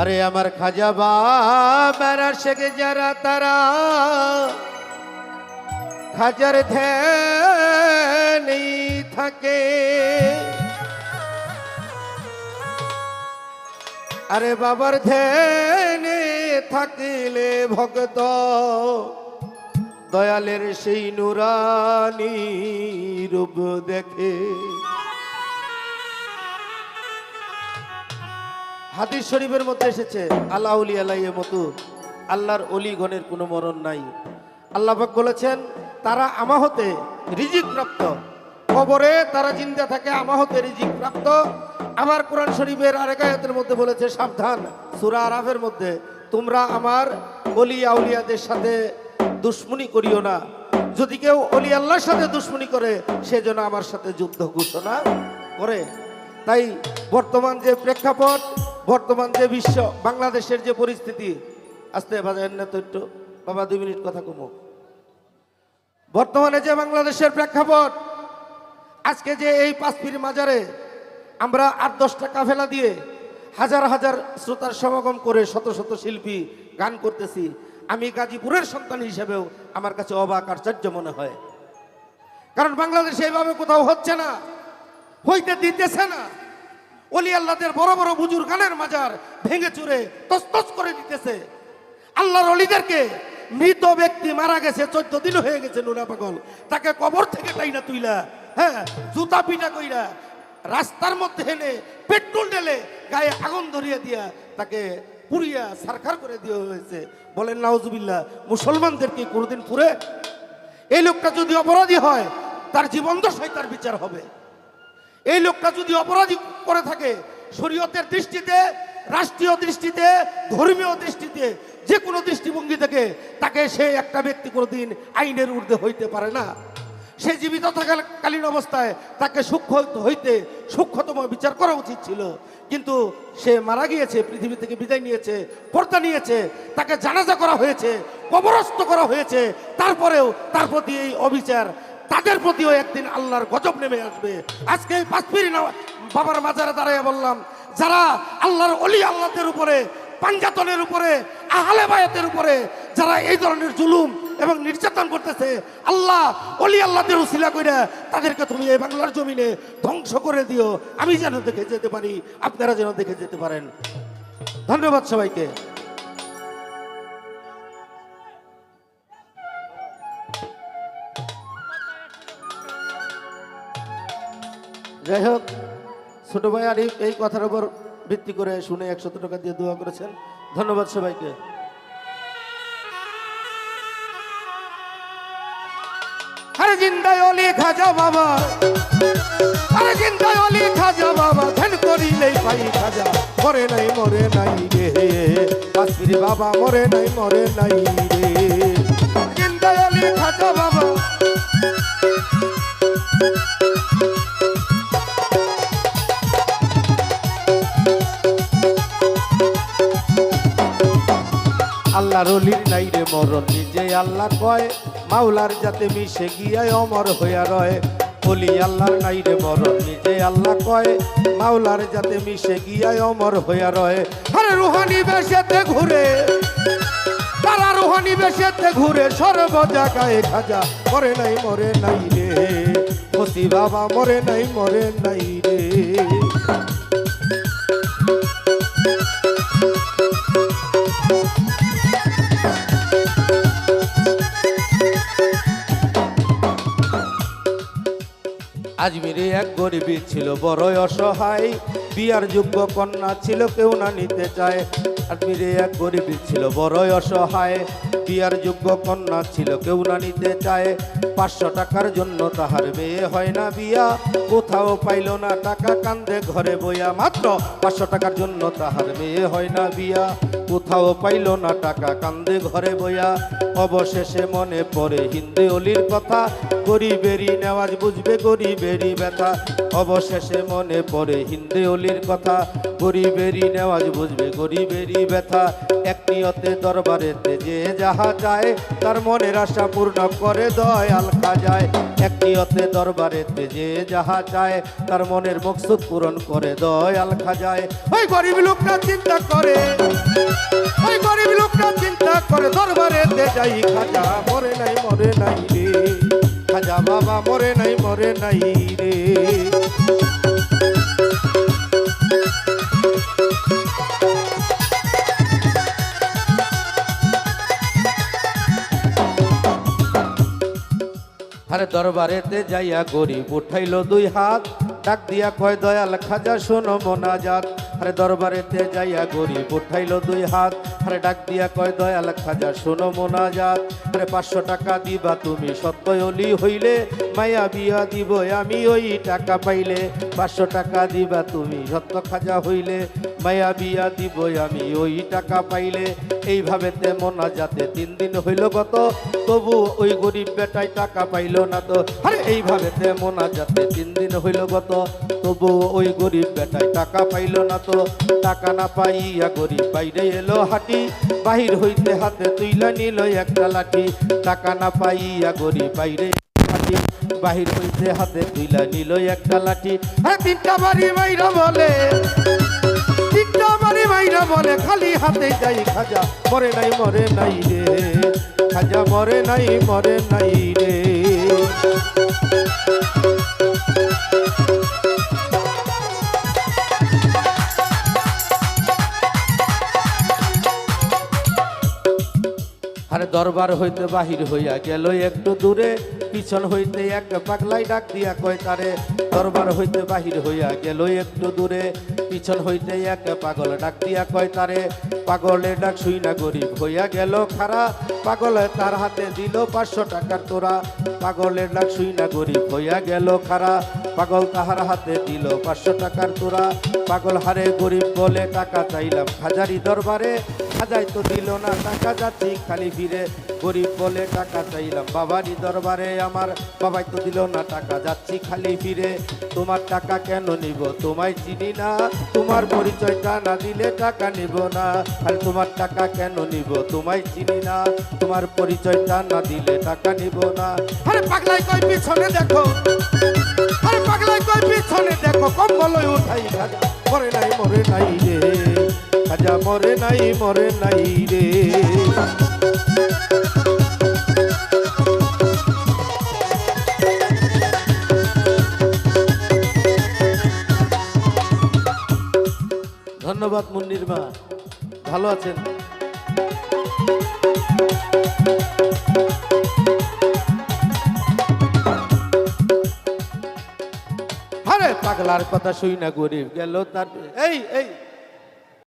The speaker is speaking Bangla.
আরে আমার খাজা বা মেরা শেখে যারা তারা, খাজার ধ্যানেই থাকে। আরে বাবার ধ্যানে থাকিলে ভক্ত, দয়ালের সেই নুরানি রূপ দেখে। হাদিস শরীফের মধ্যে এসেছে, আল্লাহ উলি আলাইয়ের মতো, আল্লাহর অলিগণের কোনো মরণ নাই। আল্লাহবাক বলেছেন, তারা আমাহতে রিজিক প্রাপ্ত কবরে তারা চিন্তা থাকে, আমাহতে রিজিক প্রাপ্ত আমার কোরআন শরীফের আরেক আয়াতের মধ্যে বলেছে, সাবধান, সূরা আরাফের মধ্যে, তোমরা আমার অলি আউলিয়াদের সাথে দুশ্মনী করিও না। যদি কেউ অলি আল্লাহর সাথে দুশ্মনী করে, সে যেন আমার সাথে যুদ্ধ ঘোষণা করে। তাই বর্তমান যে প্রেক্ষাপট বর্তমান যে বিশ্ব, বাংলাদেশের যে পরিস্থিতি, আসতে বাজার না তো একটু? বাবা, দুই মিনিট কথা কমো বর্তমানে যে বাংলাদেশের প্রেক্ষাপট, আজকে যে এই পাঁচপির মাজারে আমরা আট, দশটা কাফেলা দিয়ে হাজার হাজার শ্রোতার সমাগম করে শত শত শিল্পী গান করতেছি, আমি গাজীপুরের সন্তান হিসেবেও আমার কাছে অবাক, আশ্চর্য মনে হয়। কারণ বাংলাদেশে এইভাবে কোথাও হচ্ছে না, হইতে দিতেছে না। অলি আল্লাহদের বড় বড় বুজুর গানের মাজার ভেঙে চুরে তস্তস করে দিতেছে। আল্লাহর অলিদেরকে মৃত ব্যক্তি মারা গেছে, চোদ্দ দিন হয়ে গেছে নুরা পাগল। তাকে কবর থেকে তাই না তুইলা হ্যাঁ জুতা পিটা কইরা রাস্তার মধ্যে এনে পেট্রোল ঢেলে গায়ে আগুন ধরিয়ে দিয়া তাকে পুড়িয়া সারখার করে দেওয়া হয়েছে। বলেন, নাউজুবিল্লাহ মুসলমানদেরকে কোনোদিন পুরে এই লোকটা যদি অপরাধী হয়, তার জীবন দশায় তার বিচার হবে। এই লোকটা যদি অপরাধী করে থাকে, শরীয়তের দৃষ্টিতে, রাষ্ট্রীয় দৃষ্টিতে, ধর্মীয় দৃষ্টিতে যে কোনো দৃষ্টিভঙ্গি থেকে তাকে সে একটা ব্যক্তি কোনোদিন আইনের ঊর্ধ্বে হইতে পারে না। সে জীবিত থাকাকালীন অবস্থায় তাকে সূক্ষ্ম হইতে সূক্ষ্মতম বিচার করা উচিত ছিল। কিন্তু সে মারা গিয়েছে, পৃথিবী থেকে বিদায় নিয়েছে, পর্দা নিয়েছে, তাকে জানাজা করা হয়েছে, কবরস্থ করা হয়েছে, তারপরেও তার প্রতি এই অবিচার তাদের প্রতিও একদিন আল্লাহর গজব নেমে আসবে। আজকে এই পাঁচপিরি বাবার মাজারে দাঁড়াইয়া বললাম, যারা আল্লাহর অলি আল্লাহদের উপরে, পাঞ্জাতনের উপরে, আহলে বায়াতের উপরে, যারা এই ধরনের জুলুম এবং নির্যাতন করতেছে, আল্লাহ অলি আল্লাহদের উসিলা কইরা তাদেরকে তুমি এই বাংলার জমিনে ধ্বংস করে দিও। আমি যেন দেখে যেতে পারি, আপনারা যেন দেখে যেতে পারেন। ধন্যবাদ সবাইকে। যাই হোক, ছোট ভাই আরিফ এই কথার উপর ভিত্তি করে শুনে একশত টাকা দিয়ে দোয়া করেছেন। ধন্যবাদ সবাইকে। আরে জিন্দায় অলি খাজা বাবা জিন্দায় অলি খাজা বাবা খাজা, মরে নাই মরে নাই রে। বাবা নাই খাজা বাবা। আল্লাহর অলির নাই রে মরণ। নিজে আল্লাহ কয়, মাওলার যাতে মিশে গিয়ায় অমর হইয়া রয়। অলি আল্লাহর নাই রে মরণ। নিজে আল্লাহ কয়, মাওলার যাতে মিশে গিয়ায় অমর হইয়া রয়। আরে রুহানি বেশেতে ঘুরে, তারা রুহানি বেশেতে ঘুরে, সর্ব জায়গায় খাজা মরে নাই মরে নাই রে। মতি বাবা মরে নাই মরে নাই রে। আজমিরে এক গরিবী ছিল বড়ই অসহায়। বিয়ার যোগ্য কন্যা ছিল, কেউ না নিতে চায়। আজমিরে এক গরিবী ছিল, বড়ই অসহায়। বিয়ার যোগ্য কন্যা ছিল, কেউ না নিতে চায়। পাঁচশো টাকার জন্য তাহার মেয়ে হয় না বিয়া। কোথাও পাইল না টাকা, কান্দে ঘরে বইয়া। মাত্র পাঁচশো টাকার জন্য তাহার মেয়ে হয় না বিয়া। কোথাও পাইল না টাকা, কান্দে ঘরে বইয়া। অবশেষে মনে পড়ে হিন্দে অলির কথা। গরিবেরই নেওয়াজ বুঝবে, গরিবেরই ব্যথা। অবশেষে মনে পড়ে হিন্দে অলির কথা, গরিবেরই নেওয়াজ বুঝবে, গরিবেরই ব্যথা। এক নিয়তে দরবারেতে যে যাহা যায়, তার মনের আশা পূর্ণ করে দয়াল খাজায়। এক নিয়তে দরবারেতে যে যাহা চায় তার মনের মকসুদ পূরণ করে দয়াল খাজায়। ওই গরিব লোকটা চিন্তা করে, ওই গরিব লোকটা চিন্তা করে দরবারে দে যাই খাজা মরে নাই মরে নাই রে। খাজা বাবা মরে নাই মরে নাই রে। দরবারেতে যাইয়া গরিব উঠাইলো দুই হাত। ডাক দিয়া কয় দয়াল খাজা শোনো মোনাজাত। আরে দরবারেতে যাইয়া গরিব উঠাইলো দুই হাত। আরে ডাক দিয়া কয়, দয়াল খাজা, শোনো মোনাজাত। আরে পাঁচশো টাকা দিবা তুমি সত্যয়লি হইলে। মায়া বিয়া দিব, আমি ওই টাকা পাইলে। পাঁচশো টাকা দিবা তুমি, সত্য খাজা হইলে। মায়া বিয়া দিব, আমি ওই টাকা পাইলে। এইভাবে তে মোনাজাতে তিন দিন হইল গত। তবু ওই গরিব বেটায় টাকা পাইলো না তো। আরে এইভাবে তে মোনাজাতে তিন দিন হইল গত। তবু ওই গরিব বেটায় টাকা পাইলো না তো টাকা না পাইয়া গরিব বাইরে এলো হাঁটি। বাহির হইতে হাতে তুইলা নিল একটা লাঠি। টাকা না পাইয়া গরিব বাইরে বাহির হইতে হাতে তুইলা নিল একটা লাঠি। হ্যাঁ তিনটা বাড়ি বাইরা বলে। তিনটা বাড়ি বাইরা বলে, খালি হাতে যাই খাজা। মরে নাই মরে নাই রে। খাজা মরে নাই মরে নাই রে। দরবার হইতে বাহির হইয়া গেল। একটু দূরে, পিছন হইতে এক পাগলাই ডাক দিয়া কয়, তারে দরবার হইতে বাহির হইয়া গেল। একটু দূরে, পিছন হইতে এক পাগল ডাক দিয়া কয়, তারে পাগলে ডাক শুই না, গরিব হইয়া গেল খারা। পাগলে তার হাতে দিল পাঁচশো টাকার তোরা। পাগলের ডাক শুই না, গরিব হইয়া গেল খারা। পাগল তাহার হাতে দিল পাঁচশো টাকার তোরা। পাগল হারে গরিব বলে টাকা চাইলাম হাজারি দরবারে। খাজাই তো দিল না টাকা যাচ্ছি খালি ফিরে গরিব বলে টাকা চাইলাম বাবারই দরবারে আমার। বাবাই তো দিল না টাকা যাচ্ছি খালি ফিরে তোমার টাকা কেন নিব তোমায় চিনি না। তোমার পরিচয়টা না দিলে টাকা নিব না। আর তোমার টাকা কেন নিব তোমায় চিনি না। তোমার পরিচয়টা না দিলে টাকা নিব না। আরে পাগলাই কই পিছনে দেখো। আরে পাগলাই কই পিছনে দেখো কম্বল উঠাই মরে নাই মরে নাই রে। খাজা, মরে নাই মরে নাই রে। ধন্যবাদ মুন্নির মা ভালো আছেন? পাগলার কথা শুই না গরিব। গেল তার এই এই।